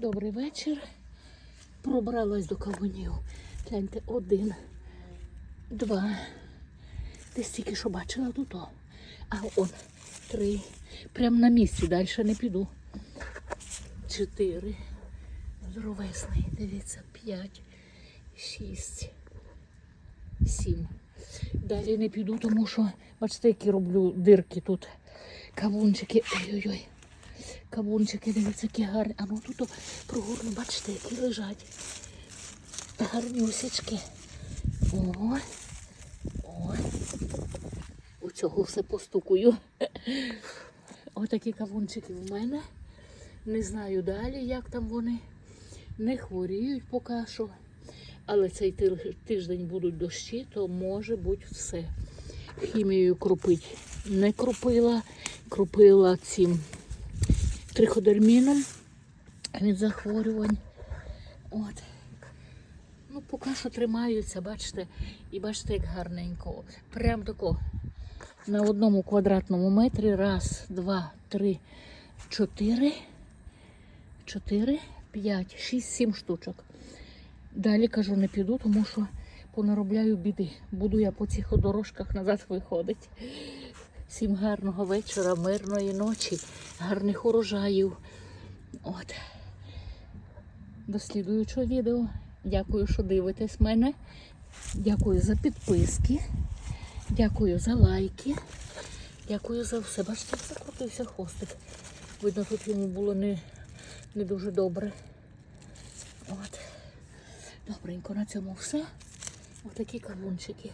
Добрий вечір. Пробралась до кавунів. Гляньте, один, два. Десь тільки що бачила тут. А он три. Прямо на місці, далі не піду. Чотири. Здоровесний, дивіться, п'ять, шість, сім. Далі не піду, тому що, бачите, які роблю дирки тут. Кавунчики. Ой-ой-ой. Кавунчики, дивіться, які гарні. А ну тут о, прогорну, бачите, які лежать. Гарнюсечки. О, ой. У цього все постукую. Отакі кавунчики в мене. Не знаю далі, як там вони. Не хворіють поки що. Але цей тиждень будуть дощі, то може бути все. Хімією кропить не кропила, кропила цим триходерміном від захворювань. От. Ну, поки що тримаються, бачите, і бачите, як гарненько. Прям тако. На одному квадратному метрі. Раз, два, три, чотири, чотири, п'ять, шість, сім штучок. Далі кажу, не піду, тому що понаробляю біди. Буду я по цих дорожках назад виходити. Всім гарного вечора, мирної ночі, гарних урожаїв. От. До слідуючого відео. Дякую, що дивитесь мене. Дякую за підписки. Дякую за лайки. Дякую за все. Бачите, закрутився хвостик. Видно, тут йому було не, не дуже добре. От. Добренько, на цьому все. Отакі кавунчики.